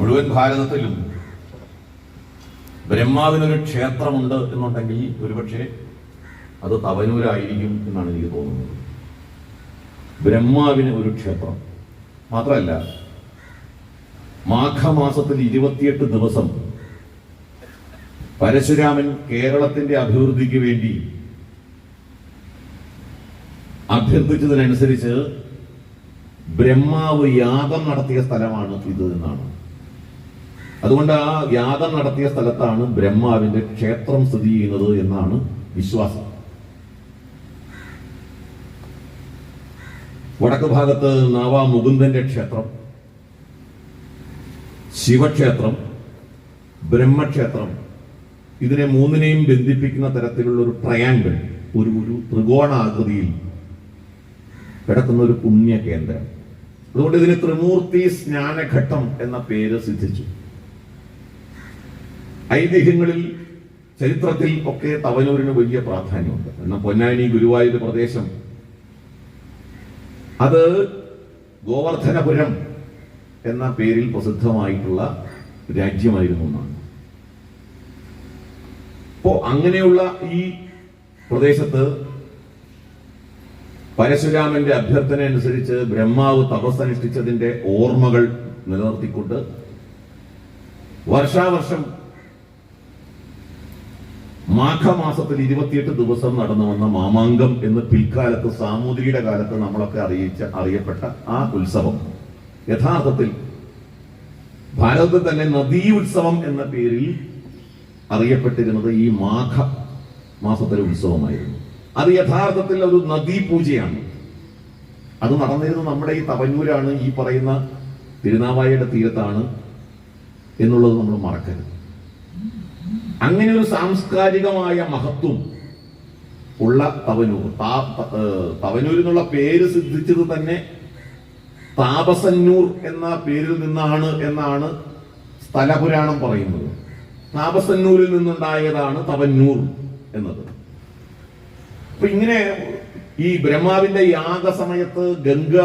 മുഴുവൻ ഭാരതത്തിലും ബ്രഹ്മാവിനൊരു ക്ഷേത്രമുണ്ട് എന്നുണ്ടെങ്കിൽ ഒരുപക്ഷെ അത് തവനൂരായിരിക്കും എന്നാണ് എനിക്ക് തോന്നുന്നത്. ബ്രഹ്മാവിന് ഒരു ക്ഷേത്രം മാത്രമല്ല മാഘമാസത്തിൽ ഇരുപത്തിയെട്ട് ദിവസം പരശുരാമൻ കേരളത്തിന്റെ അഭിവൃദ്ധിക്ക് വേണ്ടി അഭ്യർത്ഥിച്ചതിനനുസരിച്ച് ബ്രഹ്മാവ് യാഗം നടത്തിയ സ്ഥലമാണ് ഇത് എന്നാണ്. അതുകൊണ്ട് ആ യാഗം നടത്തിയ സ്ഥലത്താണ് ബ്രഹ്മാവിന്റെ ക്ഷേത്രം സ്ഥിതി ചെയ്യുന്നത് എന്നാണ് വിശ്വാസം. വടക്ക് ഭാഗത്ത് നാവാ മുകുന്ദന്റെ ക്ഷേത്രം ശിവക്ഷേത്രം ബ്രഹ്മക്ഷേത്രം ഇതിനെ മൂന്നിനെയും ബന്ധിപ്പിക്കുന്ന തരത്തിലുള്ള ഒരു ട്രയാങ്കിൾ ഒരു ഒരു ത്രികോണാകൃതിയിൽ കിടക്കുന്ന ഒരു പുണ്യ കേന്ദ്രം അതുകൊണ്ട് ഇതിന് ത്രിമൂർത്തി സ്നാനഘട്ടം എന്ന പേര് സിദ്ധിച്ചു. ഐതിഹ്യങ്ങളിൽ ചരിത്രത്തിൽ ഒക്കെ തവനൂരിന് വലിയ പ്രാധാന്യമുണ്ട്. എന്നാൽ പൊന്നാനി ഗുരുവായൂർ പ്രദേശം അത് ഗോവർദ്ധനപുരം എന്ന പേരിൽ പ്രസിദ്ധമായിട്ടുള്ള രാജ്യമായിരുന്നു എന്നാണ്. അപ്പോ അങ്ങനെയുള്ള ഈ പ്രദേശത്ത് പരശുരാമന്റെ അഭ്യർത്ഥന അനുസരിച്ച് ബ്രഹ്മാവ് തപസ്സനുഷ്ഠിച്ചതിന്റെ ഓർമ്മകൾ നിലനിർത്തിക്കൊണ്ട് വർഷാവർഷം മാഘമാസത്തിൽ ഇരുപത്തിയെട്ട് ദിവസം നടന്നു വന്ന മാമാങ്കം എന്ന് പിൽക്കാലത്ത് സാമൂതിരിയുടെ കാലത്ത് നമ്മളൊക്കെ അറിയിച്ച അറിയപ്പെട്ട ആ ഉത്സവം. യഥാർത്ഥത്തിൽ ഭാരതത്തിൽ തന്നെ നദീ ഉത്സവം എന്ന പേരിൽ അറിയപ്പെട്ടിരുന്നത് ഈ മാഘ മാസത്തിലെ ഉത്സവമായിരുന്നു. അത് യഥാർത്ഥത്തിൽ ഒരു നദീ പൂജയാണ്. അത് നടന്നിരുന്നത് നമ്മുടെ ഈ തവന്നൂരാണ് ഈ പറയുന്ന തിരുനാവായയുടെ തീരത്താണ് എന്നുള്ളത് നമ്മൾ മറക്കരുത്. അങ്ങനെ ഒരു സാംസ്കാരികമായ മഹത്വം ഉള്ള തവനൂർ. തവനൂർ എന്നുള്ള പേര് സിദ്ധിച്ചത് തന്നെ താപസന്നൂർ എന്ന പേരിൽ നിന്നാണ് എന്നാണ് സ്ഥലപുരാണം പറയുന്നത്. താപസന്നൂരിൽ നിന്നുണ്ടായതാണ് തവന്നൂർ എന്നത്. അപ്പൊ ഇങ്ങനെ ഈ ബ്രഹ്മാവിന്റെ യാഗ സമയത്ത് ഗംഗ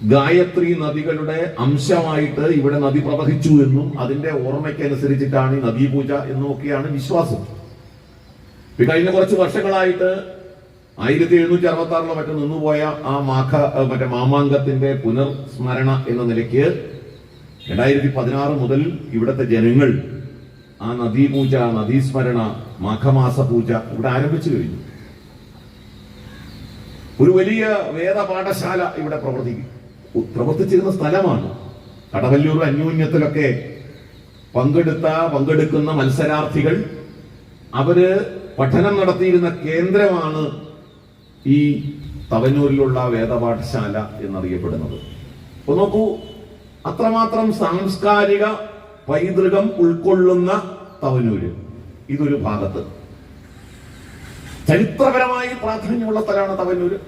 ഗായത്രി നദികളുടെ അംശമായിട്ട് ഇവിടെ നദി പ്രവഹിച്ചു എന്നും അതിന്റെ ഓർമ്മയ്ക്കനുസരിച്ചിട്ടാണ് ഈ നദീപൂജ എന്നും ഒക്കെയാണ് വിശ്വാസം കഴിഞ്ഞ കുറച്ച് വർഷങ്ങളായിട്ട് ആയിരത്തി എഴുന്നൂറ്റി അറുപത്തി ആറിലോ മറ്റോ നിന്നുപോയ ആ മാഘ മറ്റേ മാമാങ്കത്തിന്റെ പുനർസ്മരണ എന്ന നിലയ്ക്ക് രണ്ടായിരത്തി പതിനാറ് മുതൽ ഇവിടുത്തെ ജനങ്ങൾ ആ നദീപൂജ നദീസ്മരണ മാഘമാസ പൂജ ഇവിടെ ആരംഭിച്ചു കഴിഞ്ഞു. ഒരു വലിയ വേദപാഠശാല ഇവിടെ പ്രവർത്തിക്കും. പ്രവർത്തിച്ചിരുന്ന സ്ഥലമാണ്. കടവല്ലൂർ അന്യോന്യത്തിലൊക്കെ പങ്കെടുത്ത പങ്കെടുക്കുന്ന മത്സരാർത്ഥികൾ അവർ പഠനം നടത്തിയിരുന്ന കേന്ദ്രമാണ് ഈ തവനൂരിലുള്ള വേദപാഠശാല എന്നറിയപ്പെടുന്നത്. അപ്പൊ നോക്കൂ അത്രമാത്രം സാംസ്കാരിക പൈതൃകം ഉൾക്കൊള്ളുന്ന തവനൂര് ഇതൊരു ഭാഗത്ത്. ചരിത്രപരമായി പ്രാധാന്യമുള്ള സ്ഥലമാണ് തവന്നൂര്.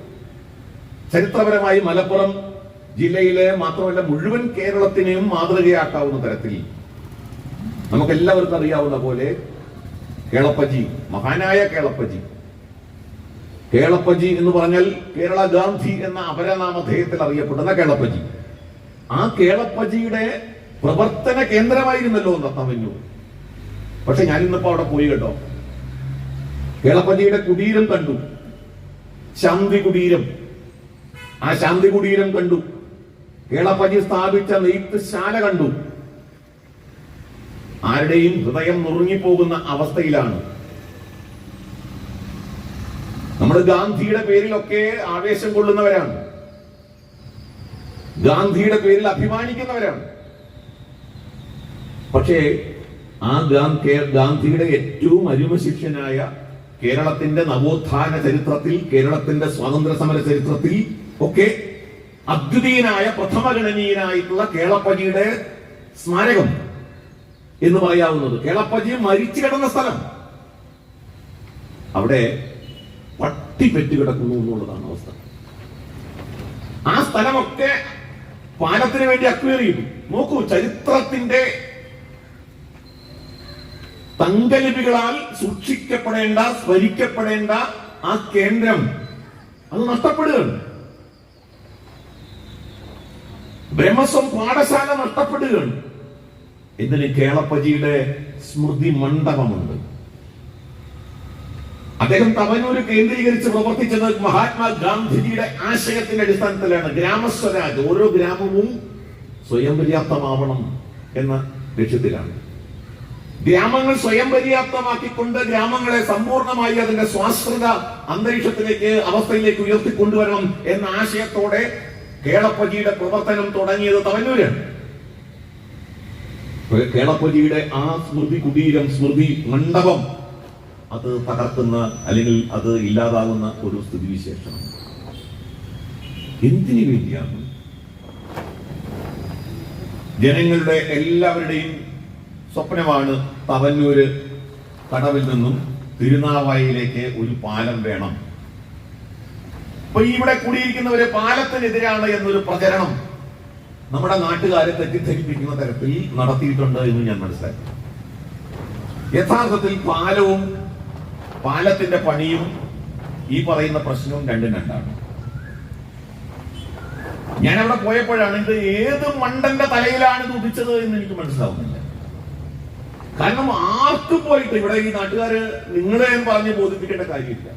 ചരിത്രപരമായി മലപ്പുറം ജില്ലയിലെ മാത്രമല്ല മുഴുവൻ കേരളത്തിനെയും മാതൃകയാക്കാവുന്ന തരത്തിൽ നമുക്കെല്ലാവർക്കും അറിയാവുന്ന പോലെ കേളപ്പജി മഹാനായ കേളപ്പജി. കേളപ്പജി എന്ന് പറഞ്ഞാൽ കേരള ഗാന്ധി എന്ന അപരനാമധേയത്തിൽ അറിയപ്പെടുന്ന കേളപ്പജി. ആ കേളപ്പജിയുടെ പ്രവർത്തന കേന്ദ്രമായിരുന്നല്ലോ തവന്നൂർ പക്ഷെ ഞാൻ ഇന്നിപ്പോ അവിടെ പോയി കേട്ടോ. കേളപ്പജിയുടെ കുടീരം കണ്ടു. ശാന്തി കുടീരം ആ ശാന്തി കുടീരം കണ്ടു. കേളപ്പജി സ്ഥാപിച്ച നെയ്ത്ത് ശാല കണ്ടു. ആരുടെയും ഹൃദയം നുറുങ്ങിപ്പോകുന്ന അവസ്ഥയിലാണ്. നമ്മൾ ഗാന്ധിയുടെ പേരിലൊക്കെ ആവേശം കൊള്ളുന്നവരാണ്. ഗാന്ധിയുടെ പേരിൽ അഭിമാനിക്കുന്നവരാണ്. പക്ഷേ ആ ഗാന്ധിയുടെ ഏറ്റവും അരുമ ശിക്ഷനായ കേരളത്തിന്റെ നവോത്ഥാന ചരിത്രത്തിൽ കേരളത്തിന്റെ സ്വാതന്ത്ര്യ സമര ചരിത്രത്തിൽ ഒക്കെ അദ്വിതീയനായ പ്രഥമഗണനീയനായിട്ടുള്ള കേളപ്പജിയുടെ സ്മാരകം എന്ന് പറയാവുന്നത്. കേളപ്പജി മരിച്ചു കിടന്ന സ്ഥലം. അവിടെ പട്ടി പെറ്റു കിടക്കുന്നു എന്നുള്ളതാണ് അവസ്ഥ. ആ സ്ഥലമൊക്കെ പാലത്തിന് വേണ്ടി അക്വയർ നോക്കൂ ചരിത്രത്തിന്റെ തങ്കലിപികളാൽ സൂക്ഷിക്കപ്പെടേണ്ട സ്മരിക്കപ്പെടേണ്ട ആ കേന്ദ്രം. അത് നഷ്ടപ്പെടുകയാണ്. ബ്രഹ്മസ്വം പാഠശാല നഷ്ടപ്പെടുകയാണ്. ഇതിന് കേളപ്പജിയുടെ സ്മൃതി മണ്ഡപമുണ്ട്. അദ്ദേഹം തവനൂര് കേന്ദ്രീകരിച്ച് പ്രവർത്തിച്ചത് മഹാത്മാഗാന്ധിജിയുടെ ആശയത്തിന്റെ അടിസ്ഥാനത്തിലാണ്. ഗ്രാമസ്വരാജ് ഓരോ ഗ്രാമവും സ്വയം പര്യാപ്തമാവണം എന്ന ലക്ഷ്യത്തിലാണ്. ഗ്രാമങ്ങൾ സ്വയം പര്യാപ്തമാക്കിക്കൊണ്ട് ഗ്രാമങ്ങളെ സമ്പൂർണമായി അതിന്റെ സ്വാശ്രിത അന്തരീക്ഷത്തിലേക്ക് അവസ്ഥയിലേക്ക് ഉയർത്തിക്കൊണ്ടുവരണം എന്ന ആശയത്തോടെ കേളപ്പജിയുടെ പ്രവർത്തനം തുടങ്ങിയത് തവന്നൂരാണ് കേളപ്പജിയുടെ ആ സ്മൃതി കുടീരം സ്മൃതി മണ്ഡപം അത് തകർക്കുന്ന അല്ലെങ്കിൽ അത് ഇല്ലാതാകുന്ന ഒരു സ്ഥിതിവിശേഷം എന്തിനു വേണ്ടിയാണ്? ജനങ്ങളുടെ എല്ലാവരുടെയും സ്വപ്നമാണ് തവന്നൂര് കടവിൽ നിന്നും തിരുനാവായിലേക്ക് ഒരു പാലം വേണം. അപ്പൊ ഇവിടെ കൂടിയിരിക്കുന്നവര് പാലത്തിനെതിരാണ് എന്നൊരു പ്രചരണം നമ്മുടെ നാട്ടുകാരെ തെറ്റിദ്ധരിപ്പിക്കുന്ന തരത്തിൽ നടത്തിയിട്ടുണ്ട് എന്ന് ഞാൻ മനസ്സിലാക്കി. യഥാർത്ഥത്തിൽ പാലവും പാലത്തിന്റെ പണിയും ഈ പറയുന്ന പ്രശ്നവും രണ്ടും രണ്ടാണ്. ഞാൻ അവിടെ പോയപ്പോഴാണ് ഇത് ഏത് മണ്ടന്റെ തലയിലാണ് ഇത് ഉദിച്ചത് എന്ന് എനിക്ക് മനസ്സിലാവുന്നില്ല. കാരണം ആർക്കും പോയിട്ട് ഇവിടെ ഈ നാട്ടുകാര് നിങ്ങളെ എന്ന് പറഞ്ഞ് ബോധിപ്പിക്കേണ്ട കാര്യമില്ല.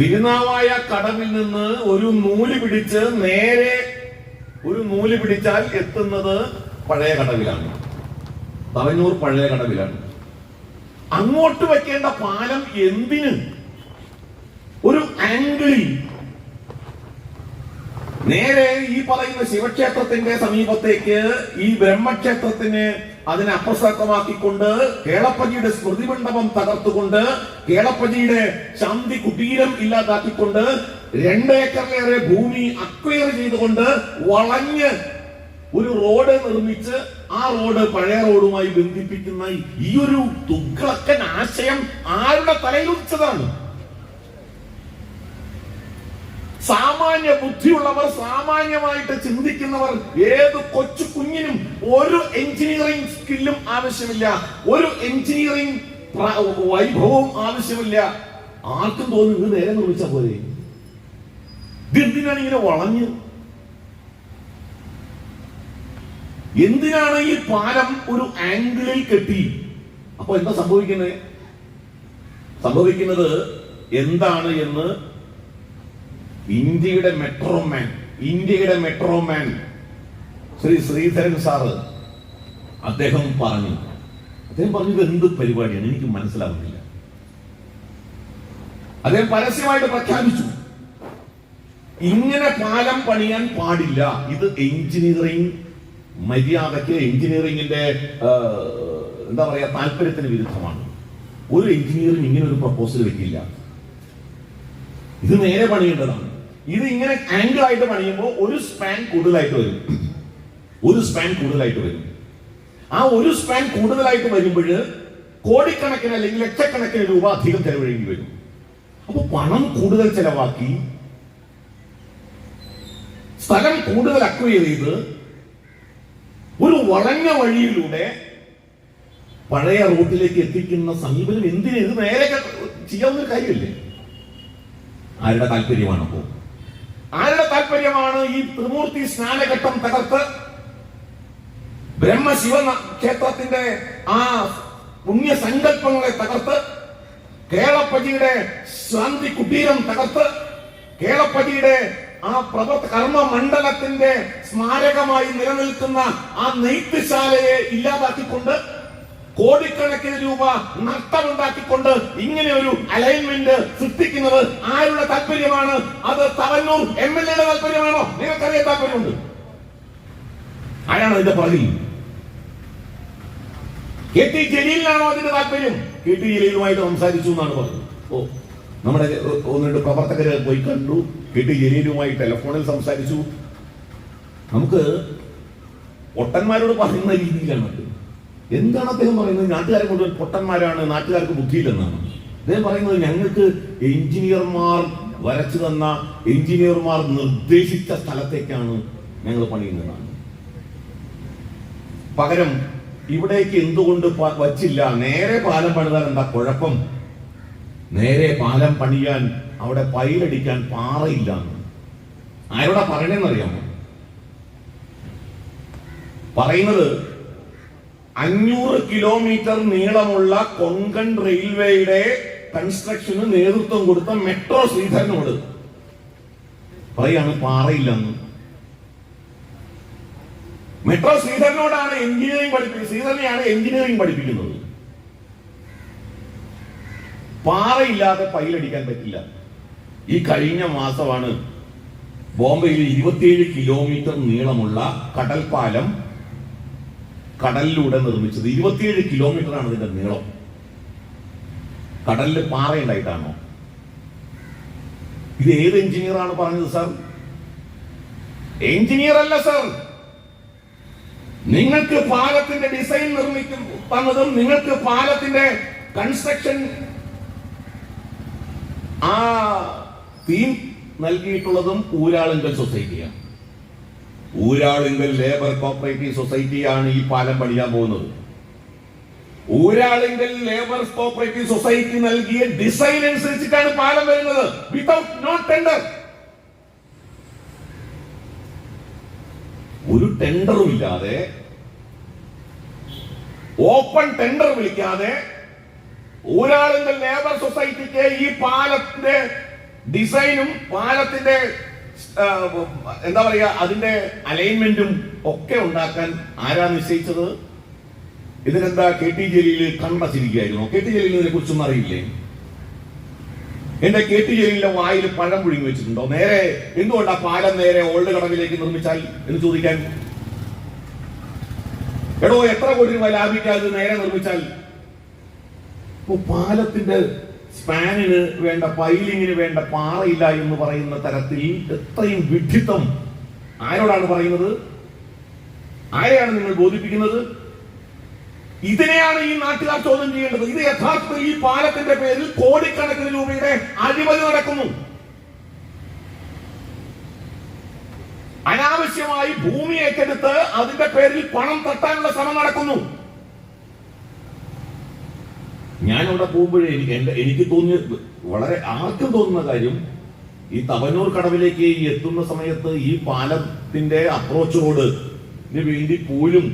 തിരുനാവായ കടവിൽ നിന്ന് ഒരു നൂൽ പിടിച്ച് നേരെ ഒരു നൂൽ പിടിച്ചാൽ എത്തുന്നത് പഴയ കടവിലാണ്. തവന്നൂർ പഴയ കടവിലാണ്. അങ്ങോട്ട് വെക്കേണ്ട പാലം എന്തിന്? ഒരു ആംഗിളിൽ നേരെ ഈ പറയുന്ന ശിവക്ഷേത്രത്തിന്റെ സമീപത്തേക്ക് ഈ ബ്രഹ്മക്ഷേത്രത്തിന് അതിനെ അപ്രസക്തമാക്കിക്കൊണ്ട് കേളപ്പജിയുടെ സ്മൃതി മണ്ഡപം തകർത്തുകൊണ്ട് കേളപ്പജിയുടെ ശാന്തി കുടീരം ഇല്ലാതാക്കിക്കൊണ്ട് രണ്ടേക്കറിലേറെ ഭൂമി അക്വയർ ചെയ്തുകൊണ്ട് വളഞ്ഞ് ഒരു റോഡ് നിർമ്മിച്ച് ആ റോഡ് പഴയ റോഡുമായി ബന്ധിപ്പിക്കുന്ന ഈ ഒരു തുഗ്ലക്കൻ ആശയം ആരുടെ തലയിൽ ഉദിച്ചതാണ് സാമാന്യ ബുദ്ധിയുള്ളവർ സാമാന്യമായിട്ട് ചിന്തിക്കുന്നവർ ഏത് കൊച്ചു കുഞ്ഞിനും ഒരു എഞ്ചിനീയറിംഗ് സ്കില്ലും ആവശ്യമില്ല. ഒരു എഞ്ചിനീയറിംഗ് പ്ര- വൈഭവവും ആവശ്യമില്ല. ആർക്കും തോന്നുന്നു ഇത് നേരെ നിർമ്മിച്ച പോലെ ഇതെന്തിനാണ് ഇങ്ങനെ വളഞ്ഞ്? എന്തിനാണ് ഈ പാലം ഒരു ആംഗിളിൽ കെട്ടി? അപ്പൊ എന്താ സംഭവിക്കുന്നത് സംഭവിക്കുന്നത് എന്താണ് എന്ന് ഇന്ത്യയുടെ മെട്രോമാൻ ഇന്ത്യയുടെ മെട്രോമാൻ ശ്രീ ശ്രീധരൻ സാറ് അദ്ദേഹം പറഞ്ഞു. അദ്ദേഹം പറഞ്ഞത് എന്ത് പരിപാടിയാണ്? എനിക്ക് മനസ്സിലാവുന്നില്ല. അദ്ദേഹം പരസ്യമായിട്ട് പ്രഖ്യാപിച്ചു. ഇങ്ങനെ പാലം പണിയാൻ പാടില്ല. ഇത് എഞ്ചിനീയറിംഗ് മര്യാദയ്ക്ക് എഞ്ചിനീയറിംഗിന്റെ എന്താ പറയാ താല്പര്യത്തിന് വിരുദ്ധമാണ്. ഒരു എഞ്ചിനീയറിംഗ് ഇങ്ങനെ ഒരു പ്രപ്പോസൽ വെക്കില്ല. ഇത് നേരെ പണിയേണ്ടതാണ്. ഇത് ഇങ്ങനെ ആംഗിൾ ആയിട്ട് പണിയുമ്പോൾ ഒരു സ്പാൻ കൂടുതലായിട്ട് വരും. ഒരു സ്പാൻ കൂടുതലായിട്ട് വരും. ആ ഒരു സ്പാൻ കൂടുതലായിട്ട് വരുമ്പോൾ കോടിക്കണക്കിന് അല്ലെങ്കിൽ ലക്ഷക്കണക്കിന് രൂപ അധികം ചെലവഴിക്കേണ്ടി വരും. അപ്പൊ പണം കൂടുതൽ ചെലവാക്കി സ്ഥലം കൂടുതൽ അക്വയർ ചെയ്ത് ഒരു വളഞ്ഞ വഴിയിലൂടെ പഴയ റൂട്ടിലേക്ക് എത്തിക്കുന്ന സമീപനം എന്തിനു? ഇത് നേരെ ചെയ്യാവുന്ന ഒരു കാര്യമല്ലേ? ആരുടെ താല്പര്യമാണ് അപ്പോ ആരുടെ താല്പര്യമാണ് ഈ ത്രിമൂർത്തി സ്നാനഘട്ടം തകർത്ത് ബ്രഹ്മശിവ ക്ഷേത്രത്തിന്റെ ആ പുണ്യ സങ്കല്പങ്ങളെ തകർത്ത് കേളപ്പജിയുടെ ശാന്തി കുടീരം തകർത്ത് കേളപ്പജിയുടെ ആ പ്രവർത്ത കർമ്മ മണ്ഡലത്തിന്റെ സ്മാരകമായി നിലനിൽക്കുന്ന ആ നെയ്ത്തുശാലയെ ഇല്ലാതാക്കിക്കൊണ്ട് കോടിക്കണക്കിന് രൂപ നഷ്ടമുണ്ടാക്കിക്കൊണ്ട് ഇങ്ങനെ ഒരു അലൈൻമെന്റ് സൃഷ്ടിക്കുന്നത് ആരുടെ താല്പര്യമാണ്? അത് തവന്നൂർ എം എൽ എയുടെ താല്പര്യമാണോ? നിങ്ങൾക്കറിയാൻ താല്പര്യമുണ്ട്. ആരാണ് അതിന്റെ പറയിൽ കെ ടി ജലീലിനാണോ അതിന്റെ താല്പര്യം? കെ ടി ജലീലുമായിട്ട് സംസാരിച്ചു എന്നാണ് പറഞ്ഞത്. ഓ നമ്മുടെ ഒന്ന് രണ്ട് പ്രവർത്തകര് പോയി കണ്ടു. കെ ടി ജലീലുമായി ടെലിഫോണിൽ സംസാരിച്ചു. നമുക്ക് ഒട്ടന്മാരോട് പറയുന്ന രീതിയിലാണ്. എന്താണ് അദ്ദേഹം പറയുന്നത്? നാട്ടുകാരെ മുഴുവൻ പൊട്ടന്മാരാണ് നാട്ടുകാർക്ക് ബുദ്ധിയില്ലെന്നാണ്. അദ്ദേഹം പറയുന്നത് ഞങ്ങൾക്ക് എഞ്ചിനീയർമാർ വരച്ചു തന്ന എഞ്ചിനീയർമാർ നിർദ്ദേശിച്ച സ്ഥലത്തേക്കാണ് ഞങ്ങൾ പണിയുന്നതാണ് പകരം ഇവിടേക്ക് എന്തുകൊണ്ട് വച്ചില്ല? നേരെ പാലം പണിതാൽ എന്താ കുഴപ്പം? നേരെ പാലം പണിയാൻ അവിടെ പൈലടിക്കാൻ പാറയില്ല. ആരോടാ പറയണെന്നറിയാമോ? പറയുന്നത് അഞ്ഞൂറ് കിലോമീറ്റർ നീളമുള്ള കൊങ്കൺ റെയിൽവേയുടെ കൺസ്ട്രക്ഷന് നേതൃത്വം കൊടുത്ത മെട്രോ ശ്രീധരനോട് പറയാണ് പാറയില്ലെന്ന്. മെട്രോ ശ്രീധരനോടാണ് എഞ്ചിനീയറിംഗ് പഠിപ്പിക്കുന്നത് ശ്രീധരനെയാണ് എഞ്ചിനീയറിംഗ് പഠിപ്പിക്കുന്നത്. പാറയില്ലാതെ പൈലടിക്കാൻ പറ്റില്ല. ഈ കഴിഞ്ഞ മാസമാണ് ബോംബെയിൽ ഇരുപത്തിയേഴ് കിലോമീറ്റർ നീളമുള്ള കടൽപ്പാലം കടലിലൂടെ നിർമ്മിച്ചത് ഇരുപത്തിയേഴ് കിലോമീറ്റർ ആണ് ഇതിന്റെ നീളം. കടലിൽ പാറയുണ്ടായിട്ടാണോ ഇത് ഏത് എഞ്ചിനീയർ ആണ് പറഞ്ഞത് സാർ? എഞ്ചിനീയർ അല്ല സർ. നിങ്ങൾക്ക് പാലത്തിന്റെ ഡിസൈൻ നിർമ്മിക്കും തന്നതും നിങ്ങൾക്ക് പാലത്തിന്റെ കൺസ്ട്രക്ഷൻ ആ തീം നൽകിയിട്ടുള്ളതും ഊരാളുങ്കൽ സൊസൈറ്റിയാണ് ഊരാളുങ്കൽ ലേബർ കോപ്പറേറ്റീവ് സൊസൈറ്റിയാണ് ഈ പാലം പണിയാൻ പോകുന്നത്. ഊരാളുങ്കൽ ലേബർ കോപ്പറേറ്റീവ് സൊസൈറ്റി നൽകിയ ഡിസൈൻ അനുസരിച്ചിട്ടാണ് പാലം വരുന്നത്. വിതൗട്ട് നോട്ട് ടെൻഡർ ഒരു ടെൻഡറും ഇല്ലാതെ ഓപ്പൺ ടെൻഡർ വിളിക്കാതെ ഊരാളുങ്കൽ ലേബർ സൊസൈറ്റിക്ക് ഈ പാലത്തിന്റെ ഡിസൈനും പാലത്തിന്റെ എന്താ പറയുക അതിന്റെ അലൈൻമെന്റും ഒക്കെ ഉണ്ടാക്കാൻ ആരാ നിശ്ചയിച്ചത്? ഇതിനെന്താ കെ ടി ജലീൽ കണ്ടിരിക്കുകയായിരുന്നു കെ ടി ജലീലിനെ കുറിച്ചൊന്നും അറിയില്ലേ? എന്റെ കെ ടി ജലീലിന്റെ വായിൽ പഴം പുഴുങ്ങി വെച്ചിട്ടുണ്ടോ? നേരെ എന്തുകൊണ്ടാ പാലം നേരെ ഓൾഡ് കടവിലേക്ക് നിർമ്മിച്ചാൽ എന്ന് ചോദിക്കാൻ? എടോ എത്ര കോടി രൂപ ലാഭിക്കാതെ നേരെ നിർമ്മിച്ചാൽ? പാലത്തിന്റെ സ്പാനിന് വേണ്ട പൈലിങ്ങിന് വേണ്ട പാറയില്ല എന്ന് പറയുന്ന തരത്തിൽ എത്രയും വിഡ്ഢിത്തം ആരോടാണ് പറയുന്നത്? ആരെയാണ് നിങ്ങൾ ബോധിപ്പിക്കുന്നത്? ഇതിനെയാണ് ഈ നാട്ടുകാർ ചോദ്യം ചെയ്യേണ്ടത്. ഇത് യഥാർത്ഥത്തിൽ ഈ പാലത്തിന്റെ പേരിൽ കോടിക്കണക്കിന് രൂപയുടെ അഴിമതി നടക്കുന്നു. അനാവശ്യമായി ഭൂമി ഏറ്റെടുത്ത് അതിന്റെ പേരിൽ പണം തട്ടാനുള്ള ശ്രമം നടക്കുന്നു. ഞാൻ അവിടെ പോകുമ്പോഴേ എനിക്ക് എന്റെ എനിക്ക് തോന്നിയ വളരെ ആർക്കും തോന്നുന്ന കാര്യം ഈ തവനൂർ കടവിലേക്ക് എത്തുന്ന സമയത്ത് ഈ പാലത്തിന്റെ അപ്രോച്ച് റോഡിന് വേണ്ടി പോലും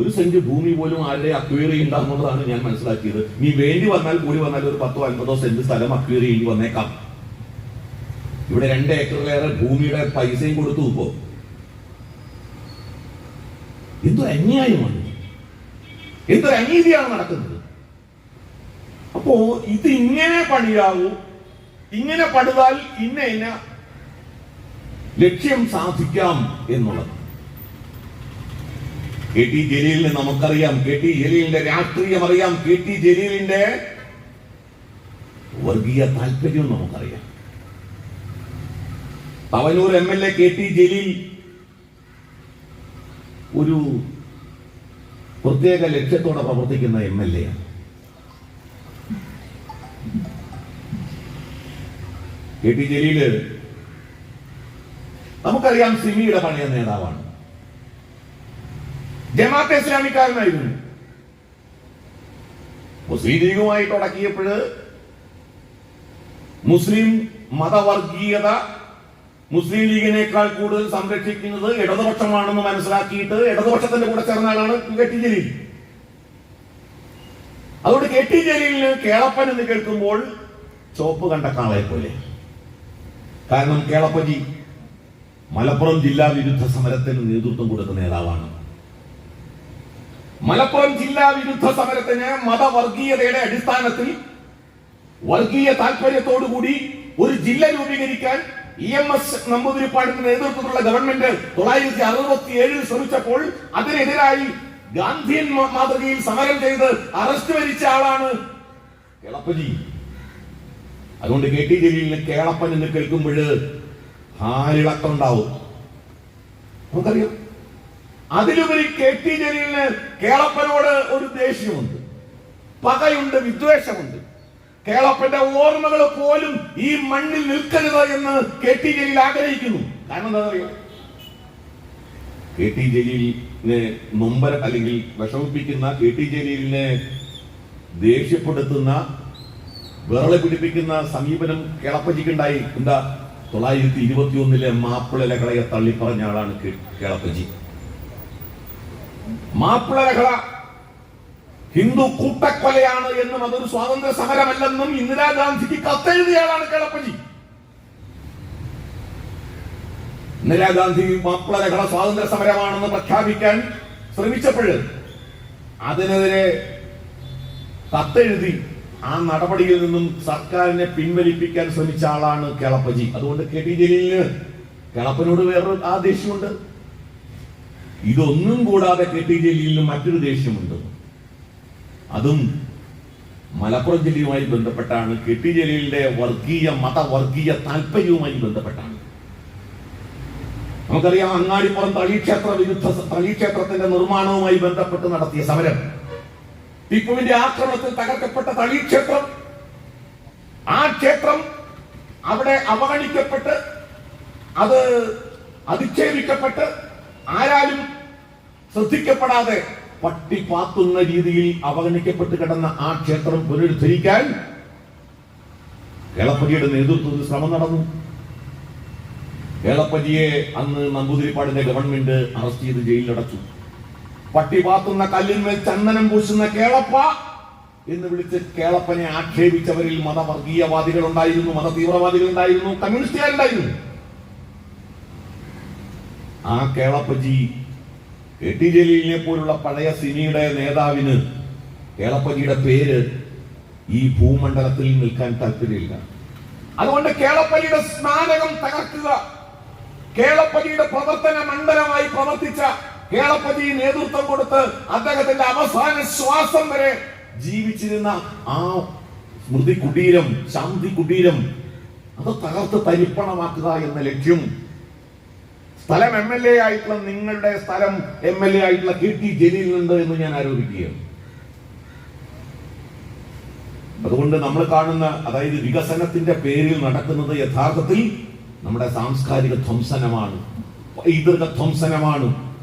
ഒരു സെന്റ് ഭൂമി പോലും ആരുടെ അക്വയർ ചെയ്യണ്ടെന്നുള്ളതാണ് ഞാൻ മനസ്സിലാക്കിയത്. നീ വേണ്ടി വന്നാൽ കൂടി വന്നാൽ ഒരു പത്തോ അൻപതോ സെന്റ് സ്ഥലം അക്വയർ ചെയ്യേണ്ടി വന്നേക്കാം. ഇവിടെ രണ്ട് ഏക്കറിലേറെ ഭൂമിയുടെ പൈസയും കൊടുത്തു ഇപ്പോ. എന്തൊരു അന്യായമാണ് എന്തൊരു അനീതിയാണ് നടക്കുന്നത്? അപ്പോ ഇത് ഇങ്ങനെ പണിയാവൂ ഇങ്ങനെ പണിതാൽ ഇന്ന ഇന്ന ലക്ഷ്യം സാധിക്കാം എന്നുള്ളത്. കെ ടി ജലീലിനെ നമുക്കറിയാം കെ ടി ജലീലിന്റെ രാഷ്ട്രീയം അറിയാം കെ ടി ജലീലിന്റെ വർഗീയ താല്പര്യം നമുക്കറിയാം. Thavanur M L A K T Jaleel ഒരു പ്രത്യേക ലക്ഷ്യത്തോടെ പ്രവർത്തിക്കുന്ന എം എൽ എ ആണ്. കെ ടി ജലീൽ നമുക്കറിയാം സിമിയുടെ പണിയ നേതാവാണ്. ജമാഅത്തെ ഇസ്ലാമിക്കാരനായിരുന്നു. മുസ്ലിം ലീഗുമായിട്ട് തുടക്കിയപ്പോഴ് മുസ്ലിം മതവർഗീയത മുസ്ലിം ലീഗിനേക്കാൾ കൂടുതൽ സംരക്ഷിക്കുന്നത് ഇടതുപക്ഷമാണെന്ന് മനസ്സിലാക്കിയിട്ട് ഇടതുപക്ഷത്തിന്റെ കൂടെ ചേർന്ന ആളാണ് കെ ടി ജലീൽ. അതുകൊണ്ട് കെ ടി ജലീലിന് കേളപ്പൻ എന്ന് കേൾക്കുമ്പോൾ ചോപ്പ് കണ്ട കാളയെ പോലെ. കാരണം കേളപ്പജി മലപ്പുറം ജില്ലാ വിരുദ്ധ സമരത്തിന് നേതൃത്വം കൊടുക്കുന്ന നേതാവാണ്. മലപ്പുറം ജില്ലാ വിരുദ്ധ സമരത്തിന് മതവർഗീയതയുടെ അടിസ്ഥാനത്തിൽ വർഗീയ താല്പര്യത്തോടുകൂടി ഒരു ജില്ല രൂപീകരിക്കാൻ ഇ എം എസ് നമ്പൂതിരിപ്പാടിന്റെ നേതൃത്വത്തിലുള്ള ഗവൺമെന്റ് തൊള്ളായിരത്തി അറുപത്തി ഏഴിൽ ശ്രമിച്ചപ്പോൾ അതിനെതിരായി ഗാന്ധിയൻ മാതൃകയിൽ സമരം ചെയ്ത് അറസ്റ്റ് വരിച്ച ആളാണ് കേളപ്പജി. അതുകൊണ്ട് കെ ടി ജലീലിന് കേളപ്പൻ എന്ന് കേൾക്കുമ്പോൾ ഹാലിളക്കുണ്ടാവും നമുക്കറിയാം. അതിലുപരി കെ ടി ജലീലിന് കേളപ്പനോട് ഒരു ദേഷ്യമുണ്ട്. പകയുണ്ട് വിദ്വേഷമുണ്ട്. കേളപ്പന്റെ ഓർമ്മകൾ പോലും ഈ മണ്ണിൽ നിൽക്കരുത് എന്ന് കെ ടി ജലീൽ ആഗ്രഹിക്കുന്നു. കാരണം എന്താ അറിയോ കെ ടി ജലീലിനെ നൊമ്പര അല്ലെങ്കിൽ വിഷമിപ്പിക്കുന്ന കെ ടി ജലീലിനെ ദേഷ്യപ്പെടുത്തുന്ന വിറളെ പിടിപ്പിക്കുന്ന സമീപനം കേളപ്പജിക്കുണ്ടായി. എന്താ? തൊള്ളായിരത്തി ഇരുപത്തി ഒന്നിലെ മാപ്പിള ലഹളയെ തള്ളിപ്പറഞ്ഞ ആളാണ് കേളപ്പജി. മാപ്പിള ലഹള ഹിന്ദു കൂട്ടക്കൊലയാണ് എന്നും അതൊരു സ്വാതന്ത്ര്യ സമരമല്ലെന്നും ഇന്ദിരാഗാന്ധിക്ക് കത്തെഴുതിയയാളാണ് കേളപ്പജി. ഇന്ദിരാഗാന്ധി മാപ്പിള ലഹള സ്വാതന്ത്ര്യ സമരമാണെന്ന് പ്രഖ്യാപിക്കാൻ ശ്രമിച്ചപ്പോൾ അതിനെതിരെ കത്തെഴുതി ആ നടപടിയിൽ നിന്നും സർക്കാരിനെ പിൻവലിപ്പിക്കാൻ ശ്രമിച്ച ആളാണ് കേളപ്പജി. അതുകൊണ്ട് കെ ടി ജലീലിന് കേളപ്പനോട് വേറൊരു ആ ദേഷ്യമുണ്ട് ഇതൊന്നും കൂടാതെ കെ ടി ജലീലിന് മറ്റൊരു ദേഷ്യമുണ്ട്. അതും മലപ്പുറം ജില്ലയുമായി ബന്ധപ്പെട്ടാണ്. കെ ടി ജലീലിന്റെ വർഗീയ മതവർഗീയ താല്പര്യവുമായി ബന്ധപ്പെട്ടാണ്. നമുക്കറിയാം അങ്ങാടിപ്പുറം തളീക്ഷേത്ര വിരുദ്ധ തളീക്ഷേത്രത്തിന്റെ നിർമ്മാണവുമായി ബന്ധപ്പെട്ട് നടത്തിയ സമരം. ടിപ്പുവിന്റെ ആക്രമണത്തിൽ തകർക്കപ്പെട്ട തളീക്ഷേത്രം. ആ ക്ഷേത്രം അവിടെ അവഗണിക്കപ്പെട്ട് അത് അധിക്ഷേപിക്കപ്പെട്ട് ആരാലും ശ്രദ്ധിക്കപ്പെടാതെ പട്ടി പാത്തുന്ന രീതിയിൽ അവഗണിക്കപ്പെട്ട് കിടന്ന ആ ക്ഷേത്രം പുനരുദ്ധരിക്കാൻ കേളപ്പജിയുടെ നേതൃത്വത്തിൽ ശ്രമം നടന്നു. കേളപ്പജിയെ അന്ന് നമ്പൂതിരിപ്പാടിന്റെ ഗവൺമെന്റ് അറസ്റ്റ് ചെയ്ത് ജയിലിലടച്ചു. പട്ടി പാത്തുന്ന കല്ലിന്മേൽ ചന്ദനം പൂശുന്ന കേളപ്പ എന്ന് വിളിച്ച് കേളപ്പനെ ആക്ഷേപിച്ചവരിൽ മതവർഗീയവാദികൾ ഉണ്ടായിരുന്നു മത തീവ്രവാദികൾ ഉണ്ടായിരുന്നു കമ്മ്യൂണിസ്റ്റുകാരുണ്ടായിരുന്നു. ആ കേളപ്പജി കെ ടി ജലീലിനെ പോലുള്ള പഴയ സിനിയുടെ നേതാവിന് കേളപ്പജിയുടെ പേര് ഈ ഭൂമണ്ഡലത്തിൽ നിൽക്കാൻ താല്പര്യമില്ല. അതുകൊണ്ട് കേളപ്പജിയുടെ സ്മാരകം തകർക്കുക. കേളപ്പജിയുടെ പ്രവർത്തന മണ്ഡലമായി പ്രവർത്തിച്ച കേളപ്പതി നേതൃത്വം കൊടുത്ത് അദ്ദേഹത്തിന്റെ അവസാന ശ്വാസം വരെ ജീവിച്ചിരുന്ന ആ സ്മൃതി കുടീരം ശാന്തി കുടീരം അത് തകർത്ത് തരിപ്പണമാക്കുക എന്ന ലക്ഷ്യം. സ്ഥലം എം എൽ എ ആയിട്ടുള്ള നിങ്ങളുടെ സ്ഥലം എം എൽ എ ആയിട്ടുള്ള കെ ടി ജലീലിനുണ്ട് എന്ന് ഞാൻ ആരോപിക്കുകയാണ്. അതുകൊണ്ട് നമ്മൾ കാണുന്ന അതായത് വികസനത്തിന്റെ പേരിൽ നടക്കുന്നത് യഥാർത്ഥത്തിൽ നമ്മുടെ സാംസ്കാരിക ധ്വംസനമാണ്. പൈതൃക ധ്വംസനമാണ്.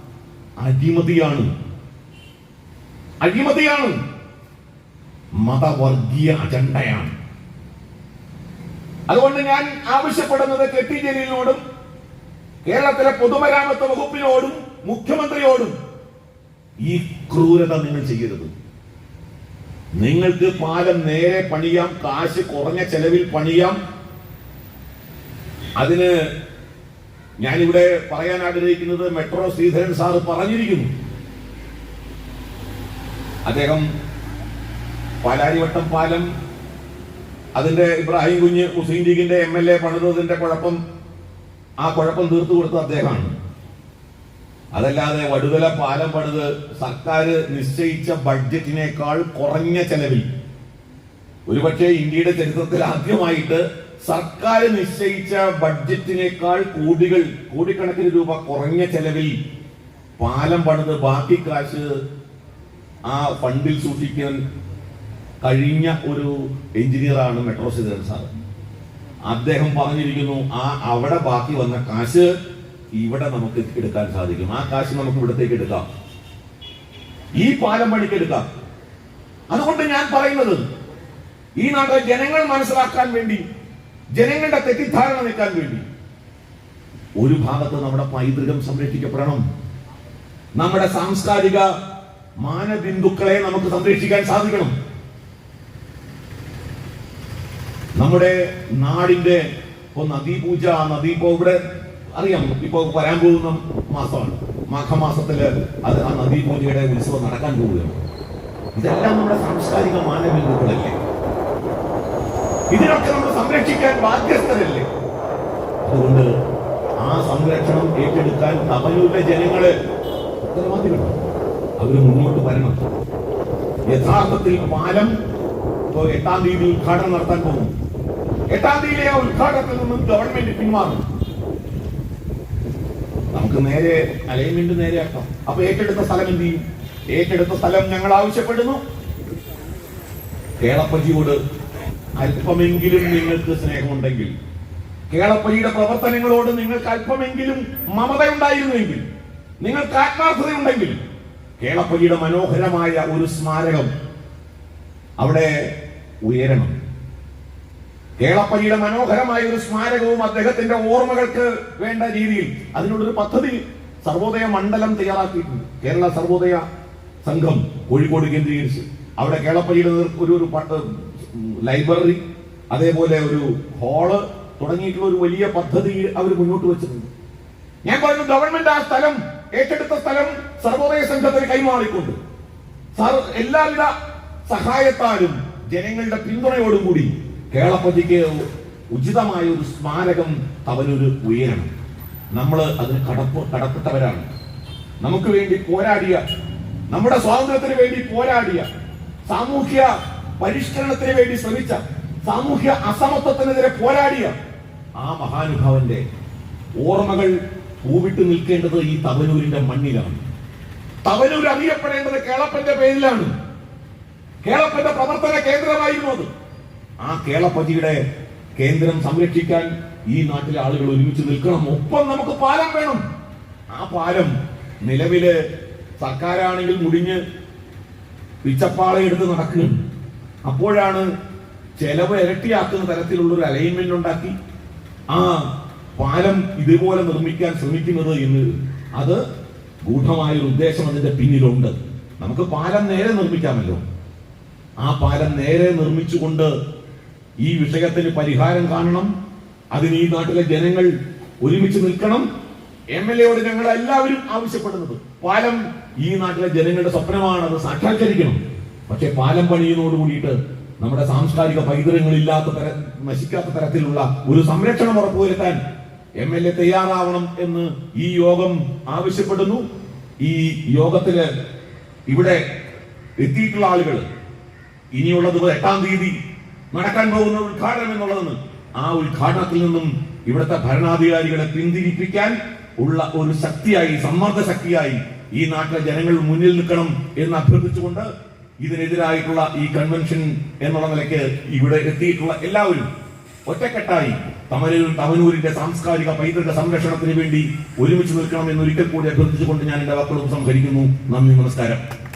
അഴിമതിയാണ്. അഴിമതിയാണ്. മതവർഗീയ അജണ്ടയാണ്. അതുകൊണ്ട് ഞാൻ ആവശ്യപ്പെടുന്നത് കെ ടി ജലീലിനോടും കേരളത്തിലെ പൊതുമരാമത്ത് വകുപ്പിനോടും മുഖ്യമന്ത്രിയോടും ഈ ക്രൂരത നിങ്ങൾ ചെയ്യരുത്. നിങ്ങൾക്ക് പാലം നേരെ പണിയാം കാശ് കുറഞ്ഞ ചെലവിൽ പണിയാം അതിന് ഞാനിവിടെ പറയാൻ ആഗ്രഹിക്കുന്നത് മെട്രോ ശ്രീധരൻ സാറ് പറഞ്ഞിരിക്കുന്നു. അദ്ദേഹം പാലാരിവട്ടം പാലം അതിന്റെ ഇബ്രാഹിം കുഞ്ഞ് മുസ്ലിം ലീഗിന്റെ എം എൽ എ പണിതതിന്റെ കുഴപ്പം ആ കുഴപ്പം തീർത്തു കൊടുത്ത അദ്ദേഹമാണ്. അതല്ലാതെ വടുതല പാലം പണിത് സർക്കാർ നിശ്ചയിച്ച ബഡ്ജറ്റിനേക്കാൾ കുറഞ്ഞ ചെലവിൽ ഒരുപക്ഷെ ഇന്ത്യയുടെ ചരിത്രത്തിൽ ആദ്യമായിട്ട് സർക്കാർ നിശ്ചയിച്ച ബഡ്ജറ്റിനേക്കാൾ കോടികൾ കോടിക്കണക്കിന് രൂപ കുറഞ്ഞ ചെലവിൽ പാലം പണിത് ബാക്കി കാശ് ആ ഫണ്ടിൽ സൂക്ഷിക്കാൻ കഴിഞ്ഞ ഒരു എഞ്ചിനീയറാണ് മെട്രോ ശ്രീധരൻ സാർ അദ്ദേഹം പറഞ്ഞിരിക്കുന്നു ആ അവിടെ ബാക്കി വന്ന കാശ് ഇവിടെ നമുക്ക് എടുക്കാൻ സാധിക്കും. ആ കാശ് നമുക്ക് ഇവിടത്തേക്ക് എടുക്കാം. ഈ പാലം പണിക്ക് എടുക്കാം. അതുകൊണ്ട് ഞാൻ പറയുന്നത് ഈ നാട്ടിലെ ജനങ്ങൾ മനസ്സിലാക്കാൻ വേണ്ടി ജനങ്ങളുടെ തെറ്റിദ്ധാരണ നീക്കാൻ വേണ്ടി. ഒരു ഭാഗത്ത് നമ്മുടെ പൈതൃകം സംരക്ഷിക്കപ്പെടണം. നമ്മുടെ സാംസ്കാരിക മാനബിന്ദുക്കളെ നമുക്ക് സംരക്ഷിക്കാൻ സാധിക്കണം. നമ്മുടെ നാടിന്റെ ഇപ്പൊ നദീപൂജ നദി ഇപ്പോ ഇവിടെ അറിയാം. ഇപ്പൊ വരാൻ പോകുന്ന മാസമാണ്. മാഘമാസത്തിൽ അത് ആ നദീപൂജയുടെ ഉത്സവം നടക്കാൻ പോവുകയാണ്. ഇതെല്ലാം നമ്മുടെ സാംസ്കാരിക മാനബിന്ദുക്കളല്ലേ? ഇതിനൊക്കെ നമ്മൾ സംരക്ഷിക്കാൻ ബാധ്യസ്ഥരല്ലേ? അതുകൊണ്ട് ആ സംരക്ഷണം ഏറ്റെടുക്കാൻ തമിഴിലെ ജനങ്ങൾ ഉത്തരവാദികളാണ്. അവർ മുന്നോട്ട് വരണം. യഥാർത്ഥത്തിൽ പാലം ഇപ്പോ എട്ടാം തീയതി ഉദ്ഘാടനം നടത്താൻ പോകും. എട്ടാം തീയതി ആ ഉദ്ഘാടനത്തിൽ നിന്നും ഗവൺമെന്റ് പിന്മാറും നമുക്ക് നേരെ അലൈൻമെന്റ് നേരെയാക്കാം അപ്പൊ ഏറ്റെടുത്ത സ്ഥലം എന്ത് ചെയ്യും? ഏറ്റെടുത്ത സ്ഥലം ഞങ്ങൾ ആവശ്യപ്പെടുന്നു. കേളപ്പജിയോട് അല്പമെങ്കിലും നിങ്ങൾക്ക് സ്നേഹമുണ്ടെങ്കിൽ. കേളപ്പള്ളിയുടെ പ്രവർത്തനങ്ങളോട് നിങ്ങൾക്ക് അല്പമെങ്കിലും മമത മമതയുണ്ടായിരുന്നുവെങ്കിൽ നിങ്ങൾക്ക് ആത്മാർത്ഥതയുണ്ടെങ്കിൽ കേളപ്പള്ളിയുടെ മനോഹരമായ ഒരു സ്മാരകം അവിടെ ഉയരണം. കേളപ്പള്ളിയുടെ മനോഹരമായ ഒരു സ്മാരകവും അദ്ദേഹത്തിന്റെ ഓർമ്മകൾക്ക് വേണ്ട രീതിയിൽ അതിനുള്ളൊരു പദ്ധതി സർവോദയ മണ്ഡലം തയ്യാറാക്കിയിട്ടുണ്ട്. കേരള സർവോദയ സംഘം കോഴിക്കോട് കേന്ദ്രീകരിച്ച്. അവിടെ കേളപ്പള്ളിയുടെ ഒരു ഒരു ലൈബ്രറി അതേപോലെ ഒരു ഹാൾ തുടങ്ങിയിട്ടുള്ള ഒരു വലിയ പദ്ധതി അവർ മുന്നോട്ട് വെച്ചിട്ടുണ്ട്. ഞാൻ പറഞ്ഞു ഗവൺമെന്റ് ആ സ്ഥലം ഏറ്റെടുത്ത സ്ഥലം സർവോദയ സംഘത്തിന് കൈമാറിക്കൊണ്ട് എല്ലാവിധ സഹായത്താലും ജനങ്ങളുടെ പിന്തുണയോടും കൂടി കേളപ്പതിക്ക് ഉചിതമായ ഒരു സ്മാരകം തവനൊരു ഉയരണം. നമ്മൾ അതിന് കടപ്പ് കടപ്പെട്ടവരാണ്. നമുക്ക് വേണ്ടി പോരാടിയ നമ്മുടെ സ്വാതന്ത്ര്യത്തിന് വേണ്ടി പോരാടിയ സാമൂഹ്യ പരിഷ്കരണത്തിന് വേണ്ടി ശ്രമിച്ച സാമൂഹ്യ അസമത്വത്തിനെതിരെ പോരാടിയ ആ മഹാനുഭാവന്റെ ഓർമ്മകൾ പൂവിട്ട് നിൽക്കേണ്ടത് ഈ തവനൂരിന്റെ മണ്ണിലാണ്. തവനൂർ അറിയപ്പെടേണ്ടത് കേളപ്പന്റെ പേരിലാണ്. കേളപ്പന്റെ പ്രവർത്തന കേന്ദ്രമായിരുന്നു അത്. ആ കേളപ്പതിയുടെ കേന്ദ്രം സംരക്ഷിക്കാൻ ഈ നാട്ടിലെ ആളുകൾ ഒരുമിച്ച് നിൽക്കണം. ഒപ്പം നമുക്ക് പാലം വേണം. ആ പാലം നിലവിൽ സർക്കാരാണെങ്കിൽ മുടിഞ്ഞ് പിച്ചപ്പാളയെടുത്ത് നടക്കുകയാണ്. അപ്പോഴാണ് ചെലവ് ഇരട്ടിയാക്കുന്ന തരത്തിലുള്ള ഒരു അലൈൻമെന്റ് ഉണ്ടാക്കി ആ പാലം ഇതുപോലെ നിർമ്മിക്കാൻ ശ്രമിക്കുന്നത് എന്ന് അത് ഗൂഢമായ ഒരു ഉദ്ദേശം അതിന്റെ പിന്നിലുണ്ട്. നമുക്ക് പാലം നേരെ നിർമ്മിക്കാമല്ലോ. ആ പാലം നേരെ നിർമ്മിച്ചുകൊണ്ട് ഈ വിഷയത്തിന് പരിഹാരം കാണണം. അതിന് ഈ നാട്ടിലെ ജനങ്ങൾ ഒരുമിച്ച് നിൽക്കണം. എം എൽ എയോട് ഞങ്ങൾ എല്ലാവരും ആവശ്യപ്പെടുന്നത് പാലം ഈ നാട്ടിലെ ജനങ്ങളുടെ സ്വപ്നമാണ് അത് സാക്ഷാത്കരിക്കണം. പക്ഷെ പാലം പണിയുന്നതോട് കൂടിയിട്ട് നമ്മുടെ സാംസ്കാരിക പൈതൃകങ്ങളില്ലാത്ത തര നശിക്കാത്ത തരത്തിലുള്ള ഒരു സംരക്ഷണം ഉറപ്പുവരുത്താൻ എം എൽ എ തയ്യാറാവണം എന്ന് ഈ യോഗം ആവശ്യപ്പെടുന്നു. ഈ യോഗത്തിൽ ഇവിടെ എത്തിയിട്ടുള്ള ആളുകൾ ഇനിയുള്ള ഇനിയുള്ളത് എട്ടാം തീയതി നടക്കാൻ പോകുന്ന ഉദ്ഘാടനം എന്നുള്ളതെന്ന് ആ ഉദ്ഘാടനത്തിൽ നിന്നും ഇവിടുത്തെ ഭരണാധികാരികളെ പിന്തിരിപ്പിക്കാൻ ഉള്ള ഒരു ശക്തിയായി സമ്മർദ്ദ ശക്തിയായി ഈ നാട്ടിലെ ജനങ്ങൾ മുന്നിൽ നിൽക്കണം എന്ന് അഭ്യർത്ഥിച്ചുകൊണ്ട് ഇതിനെതിരായിട്ടുള്ള ഈ കൺവെൻഷൻ എന്നുള്ള നിലയ്ക്ക് ഇവിടെ എത്തിയിട്ടുള്ള എല്ലാവരും ഒറ്റക്കെട്ടായി തമരൂരും തവനൂരിന്റെ സാംസ്കാരിക പൈതൃക സംരക്ഷണത്തിന് വേണ്ടി ഒരുമിച്ച് നിൽക്കണം എന്ന് ഒരിക്കൽ കൂടി അഭ്യർത്ഥിച്ചുകൊണ്ട് ഞാൻ എന്റെ വാക്കുകളും സംഹരിക്കുന്നു. നന്ദി നമസ്കാരം.